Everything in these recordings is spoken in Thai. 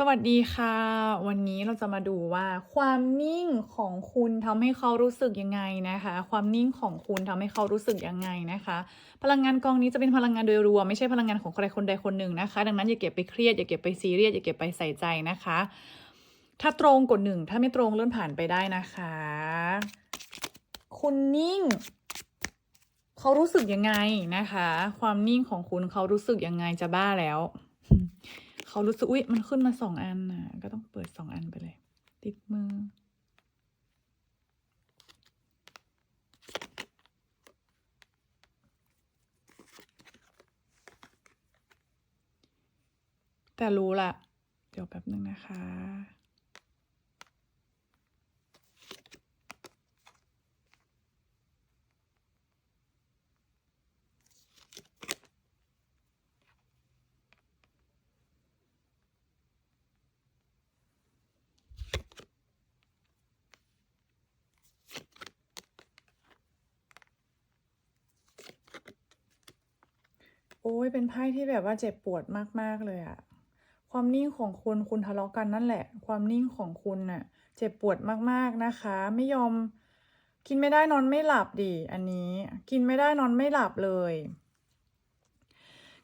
สวัสดีค่ะ วันนี้เราจะมาดูว่า ความนิ่งของคุณทำให้เขารู้สึกยังไงนะคะ ความนิ่งของคุณทำให้เขารู้สึกยังไงนะคะ พลังงานกองนี้จะเป็นพลังงานโดยรวมไม่ใช่พลังงานของใครคนใดคนหนึ่งนะคะ ดังนั้นอย่าเก็บไปเครียดอย่าเก็บไปซีเรียสอย่าเก็บไปใส่ใจนะคะ ถ้าตรงกดหนึ่งถ้าไม่ตรงเลื่อนผ่านไปได้นะคะ คุณนิ่งเขารู้สึกยังไงนะคะ ความนิ่งของคุณเขารู้สึกยังไงจะบ้าแล้ว เขารู้สึกอุ๊ยมันขึ้นมาสองอันน่ะก็ต้องเปิดสองอันไปเลย ติดมือ แต่รู้ละเดี๋ยวแป๊บหนึ่งนะคะ โอ้ยเป็นไพ่ที่แบบว่าเจ็บปวดมากๆเลยอะความนิ่งของคุณคุณทะเลาะกันนั่นแหละ ความนิ่งของคุณน่ะ เจ็บปวดมากๆนะคะ ไม่ยอม กินไม่ได้นอนไม่หลับดิอันนี้ กินไม่ได้นอนไม่หลับเลย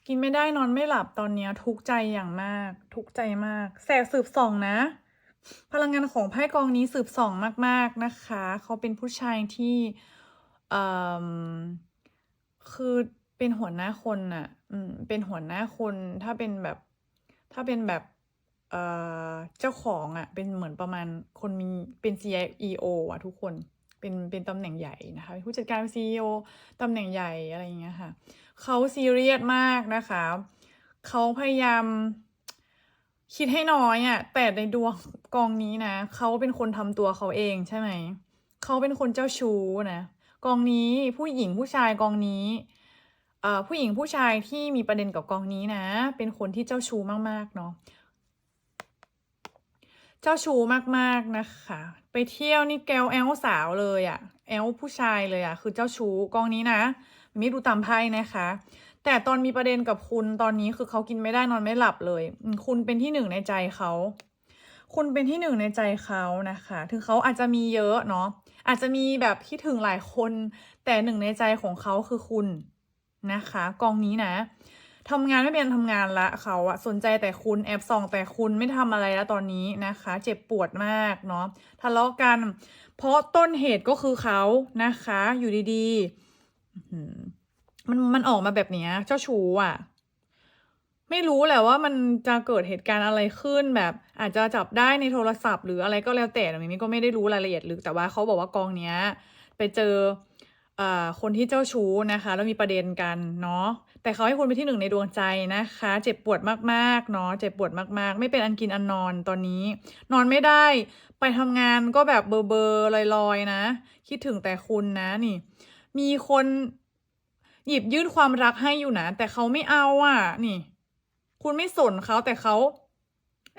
กินไม่ได้นอนไม่หลับตอนนี้ทุกใจอย่างมาก ทุกใจมาก แสบสืบส่องนะ พลังงานของไพ่กองนี้สืบส่องมาก ๆนะคะ เขาเป็นผู้ชายที่เอ่มคือ เป็นหัวหน้าคนน่ะ อืม เป็นหัวหน้าคน ถ้าเป็นแบบ ถ้าเป็นแบบ เอ่อ เจ้าของอะเป็นเหมือนประมาณคนมี เป็น CEO อะทุกคน เป็น เป็นตำแหน่งใหญ่นะคะ เป็นผู้จัดการเป็น CEO ตำแหน่งใหญ่อะไรอย่างเงี้ยค่ะ เขาซีเรียสมากนะคะ เขาพยายามคิดให้น้อยอะแต่ในดวงกองนี้นะ เขาเป็นคนทำตัวเขาเองใช่ไหม เขาเป็นคนเจ้าชู้นะ กองนี้ผู้หญิงผู้ชายกองนี้ ผู้หญิงผู้ชายที่มีประเด็นกับกองนี้นะ เป็นคนที่เจ้าชู้มากๆเนาะเจ้าชู้มากๆนะคะ ไปเที่ยวนี่แกวแอ๊วสาวเลยอะแอ๊วผู้ชายเลยอะคือเจ้าชู้กองนี้นะไม่ดูตามไพ่นะคะ แต่ตอนมีประเด็นกับคุณตอนนี้คือเขากินไม่ได้นอนไม่หลับเลย คุณเป็นที่หนึ่งในใจเขาคุณเป็นที่หนึ่งในใจเขานะคะ ถึงเขาอาจจะมีเยอะเนาะอาจจะมีแบบคิดถึงหลายคน แต่หนึ่งในใจของเขาคือคุณ นะคะ กองนี้นะทำงานไม่เป็นทำงานละเขาอะสนใจแต่คุณแอบส่องแต่คุณไม่ทำอะไรแล้วตอนนี้นะคะ เจ็บปวดมากเนาะทะเลาะกัน เพราะต้นเหตุก็คือเขานะคะ อยู่ดีๆมันมันออกมาแบบนี้เจ้าชู้อะไม่รู้แหละว่ามันจะเกิดเหตุการณ์อะไรขึ้นแบบ อาจจะจับได้ในโทรศัพท์ หรืออะไรก็แล้วแต่มิมี่ก็ไม่ได้รู้รายละเอียดลึกแต่ว่าเขาบอกว่ากองเนี้ย ไปเจอ คนที่เจ้าชู้นะคะ แล้วมีประเด็นกันเนาะแต่เขาให้คุณเป็นที่หนึ่งในดวงใจนะคะ เจ็บปวดมากๆเนาะเจ็บปวดมากๆ ไม่เป็นอันกินอันนอนตอนนี้ นอนไม่ได้ ไปทำงานก็แบบเบลอๆลอยๆนะ คิดถึงแต่คุณนะนี่ มีคนหยิบยื่นความรักให้อยู่นะ แต่เขาไม่เอาอะ นี่ คุณไม่สนเขาแต่เขา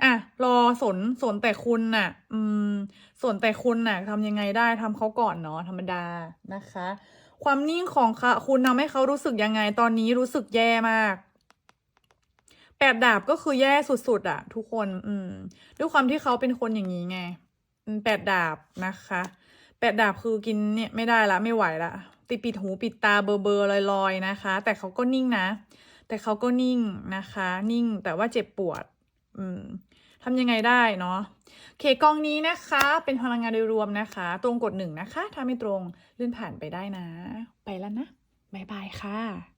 อะรอสนสนแต่คุณน่ะ อืมสนแต่คุณน่ะทำยังไงได้ทำเขาก่อนเนาะธรรมดานะคะ ความนิ่งของคะคุณทำให้เขารู้สึกยังไงตอนนี้รู้สึกแย่มากแปดดาบก็คือแย่สุดๆอะทุกคน อืม ด้วยความที่เขาเป็นคนอย่างงี้ไงแปดดาบนะคะแปดดาบคือกินเนี่ยไม่ได้ล้วไม่ไหวล้วติดปิดหูปิดตาเบลอๆลอยๆนะคะ แต่เขาก็นิ่งนะ แต่เขาก็นิ่งนะคะ นิ่งแต่ว่าเจ็บปวด อืมทำยังไงได้เนาะโอเคกองนี้นะคะ เป็นพลังงานโดยรวมนะคะ ตรงกดหนึ่งนะคะ ถ้าไม่ตรงเลื่อนผ่านไปได้นะ ไปแล้วนะ บ๊ายบายค่ะ